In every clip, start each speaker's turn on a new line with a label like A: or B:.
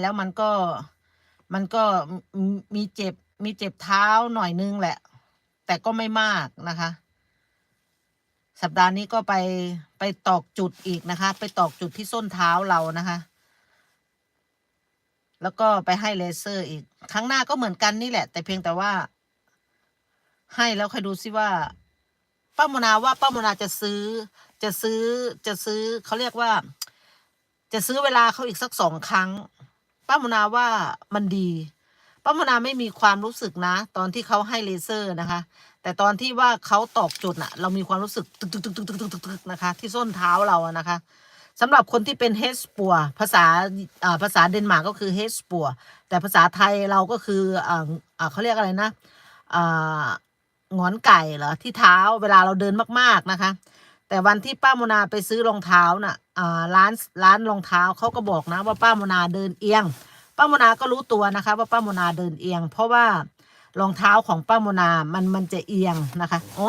A: แล้วมันก็มันก็มีเจ็บมีเจ็บเท้าหน่อยนึงแหละ แต่ก็ไม่มากนะคะ สัปดาห์นี้ก็ไปไปตอกจุดอีกนะคะ ไปตอกจุดที่ส้นเท้าเรานะคะ แล้วก็ไปให้เลเซอร์อีก ครั้งหน้าก็เหมือนกันนี่แหละ แต่เพียงแต่ว่า ให้แล้วใครดูซิว่าป้าโมนาว่าป้าโมนาจะซื้อ จะซื้อจะซื้อเขาเรียกว่า จะซื้อเวลาเขาอีกสักสองครั้ง ป้ามนาว่ามันดี ป้ามนาไม่มีความรู้สึกนะ ตอนที่เขาให้เลเซอร์นะคะ แต่ตอนที่ว่าเขาตอกจุดน่ะ เรามีความรู้สึกตึกตึกตึกตึกตึกตึกกนะคะ ที่ส้นเท้าเราอะนะคะสำหรับคนที่เป็นเฮสปัวภาษาภาษาเดนมาร์กก็คือเฮสปัวแต่ภาษาไทยเราก็คืออ,อเขาเรียกอะไรนะงอนไก่เหรอที่เท้าเวลาเราเดินมาก ๆ นะคะ แต่วันที่ป้าโมนาไปซื้อรองเท้าน่ะอ่าร้านร้านรองเท้าเขาก็บอกนะว่าป้าโมนาเดินเอียง ป้าโมนาก็รู้ตัวนะคะว่าป้าโมนาเดินเอียง เพราะว่ารองเท้าของป้าโมนามันมันจะเอียงนะคะอ๋อ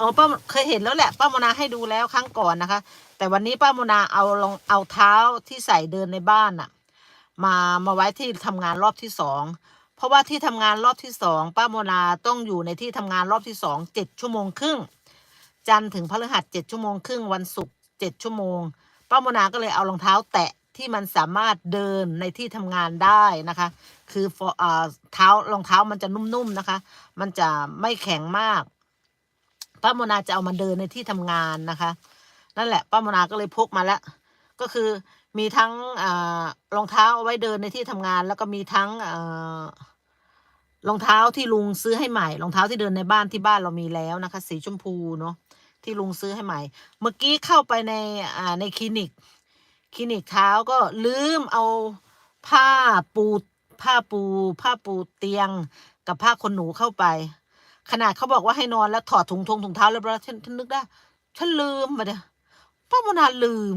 A: อ๋อป้าเคยเห็นแล้วแหละป้าโมนาให้ดูแล้วครั้งก่อนนะคะ แต่วันนี้ป้าโมนาเอารองเอาเท้าที่ใส่เดินในบ้านน่ะ มามาไว้ที่ทำงานรอบที่สองเพราะว่าที่ทำงานรอบที่สองป้าโมนาต้องอยู่ในที่ทำงานรอบที่สองเจ็ดชั่วโมงครึ่ง จันทร์ถึงพฤหัสเจ็ดชั่วโมงครึ่งวันศุกร์เจ็ดชั่วโมง ป้าโมนาก็เลยเอารองเท้าแตะที่มันสามารถเดินในที่ทำงานได้นะคะ คือ for อ่าเท้ารองเท้ามันจะนุ่มๆนะคะ มันจะไม่แข็งมากป้าโมนาจะเอามาเดินในที่ทำงานนะคะ นั่นแหละป้าโมนาก็เลยพกมาแล้วก็คือมีทั้งอรองเท้าเอาไว้เดินในที่ทำงาน แล้วก็มีทั้งอ รองเท้าที่ลุงซื้อให้ใหม่ รองเท้าที่เดินในบ้านที่บ้านเรามีแล้วนะคะ สีชมพูเนาะที่ลุงซื้อให้ใหม่ เมื่อกี้เข้าไปในอ่าในคลินิก คลินิกเท้าก็ลืมเอาผ้าปูผ้าปูผ้าปูเตียงกับผ้าขนหนูเข้าไป ขนาดเขาบอกว่าให้นอนแล้วถอดถุงทงถุงเท้าแล้วฉันฉันนึกได้ ฉันลืมมาเด้อป้ามนาลืม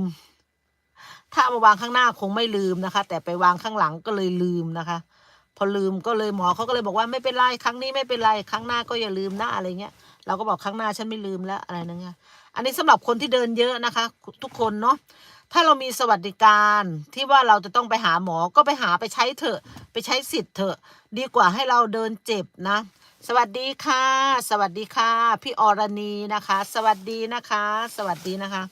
A: ถ้ามาวางข้างหน้าคงไม่ลืมนะคะ แต่ไปวางข้างหลังก็เลยลืมนะคะ พอลืมก็เลยหมอเขาก็เลยบอกว่าไม่เป็นไรครั้งนี้ไม่เป็นไรครั้งหน้าก็อย่าลืมนะอะไรเงี้ยเราก็บอกครั้งหน้าฉันไม่ลืมแล้วอะไรนั่นไงอันนี้สำหรับคนที่เดินเยอะนะคะ ทุกคนเนาะถ้าเรามีสวัสดิการที่ว่าเราจะต้องไปหาหมอก็ไปหาไปใช้เถอะ ไปใช้สิทธิ์เถอะ ดีกว่าให้เราเดินเจ็บนะ สวัสดีค่ะ สวัสดีค่ะ พี่อรณีนะคะ สวัสดีนะคะ สวัสดีนะคะ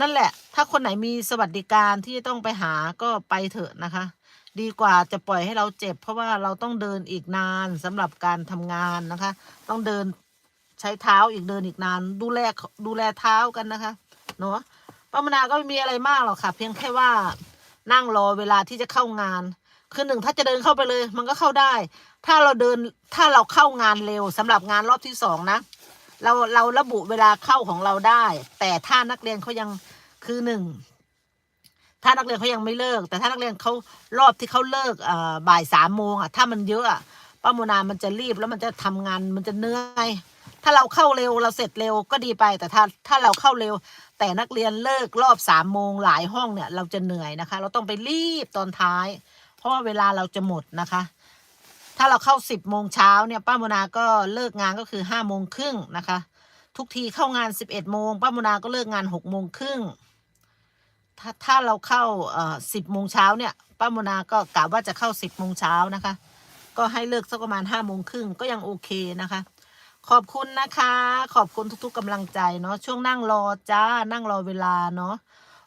A: นั่นแหละ ถ้าคนไหนมีสวัสดิการที่จะต้องไปหาก็ไปเถอะนะคะ ดีกว่าจะปล่อยให้เราเจ็บ เพราะว่าเราต้องเดินอีกนานสำหรับการทำงานนะคะ ต้องเดินใช้เท้าอีกเดินอีกนาน ดูแลดูแลเท้ากันนะคะเนาะป้ามนาก็ไม่มีอะไรมากหรอกค่ะ เพียงแค่ว่านั่งรอเวลาที่จะเข้างาน คือหนึ่งถ้าจะเดินเข้าไปเลย มันก็เข้าได้ ถ้าเราเดินถ้าเราเข้างานเร็วสำหรับงานรอบที่สองนะ เราเราระบุเวลาเข้าของเราได้ แต่ถ้านักเรียนเขายังคือหนึ่ง ถ้านักเรียนเขายังไม่เลิก แต่ถ้านักเรียนเขารอบที่เขาเลิกบ่ายสามโมงอะถ้ามันเยอะป้าโมนามันจะรีบแล้วมันจะทำงานมันจะเหนื่อยถ้าเราเข้าเร็วเราเสร็จเร็วก็ดีไป แต่ถ้าถ้าเราเข้าเร็ว แต่นักเรียนเลิกรอบสามโมงหลายห้องเนี่ย เราจะเหนื่อยนะคะ เราต้องไปรีบตอนท้าย เพราะว่าเวลาเราจะหมดนะคะ ถ้าเราเข้าสิบโมงเช้าเนี่ยป้าโมนาก็เลิกงานก็คือห้าโมงครึ่งนะคะ ทุกทีเข้างานสิบเอ็ดโมงป้าโมนาก็เลิกงานหกโมงครึ่ง ถ้าถ้าเราเข้าเอ่อสิบโมงเช้าเนี่ยป้าโมนาก็กะว่าจะเข้าสิบโมงเช้านะคะ ก็ให้เลิกสักประมาณห้าโมงครึ่งก็ยังโอเคนะคะ ขอบคุณนะคะ ขอบคุณทุก ๆกำลังใจเนาะช่วงนั่งรอจ้านั่งรอเวลาเนาะ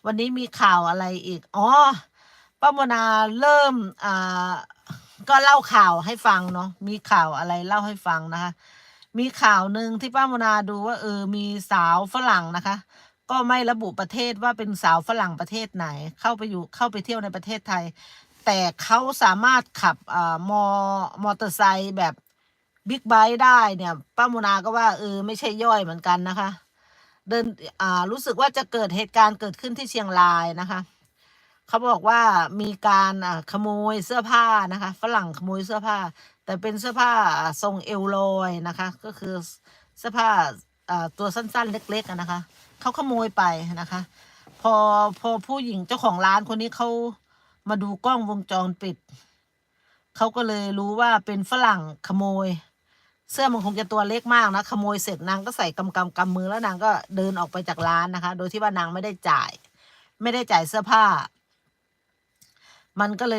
A: วันนี้มีข่าวอะไรอีกอ๋อป้าโมนาเริ่มอ่าก็เล่าข่าวให้ฟังเนาะมีข่าวอะไรเล่าให้ฟังนะคะ มีข่าวหนึ่งที่ป้าโมนาดูว่าเออมีสาวฝรั่งนะคะ ก็ไม่ระบุประเทศว่าเป็นสาวฝรั่งประเทศไหน เข้าไปอยู่เข้าไปเที่ยวในประเทศไทย แต่เขาสามารถขับอมอมอเตอร์ไซค์แบบบิ๊กไบค์ได้เนี่ยป้าโมนาก็ว่าเออไม่ใช่ย่อยเหมือนกันนะคะ เดินอ่ารู้สึกว่าจะเกิดเหตุการณ์เกิดขึ้นที่เชียงรายนะคะเขาบอกว่ามีการขโมยเสื้อผ้านะคะ ฝรั่งขโมยเสื้อผ้า แต่เป็นเสื้อผ้าทรงเอวลอยนะคะ ก็คือเสื้อผ้าตัวสั้นๆ เล็กๆนะคะ เขาขโมยไปนะคะ พอพอผู้หญิงเจ้าของร้านคนนี้เขามาดูกล้องวงจรปิด เขาก็เลยรู้ว่าเป็นฝรั่งขโมย เสื้อมันคงจะตัวเล็กมากนะขโมยเสร็จนางก็ใส่กำกำกำมือแล้วนางก็เดินออกไปจากร้านนะคะ โดยที่ว่านางไม่ได้จ่าย ไม่ได้จ่ายเสื้อผ้า มันก็เลย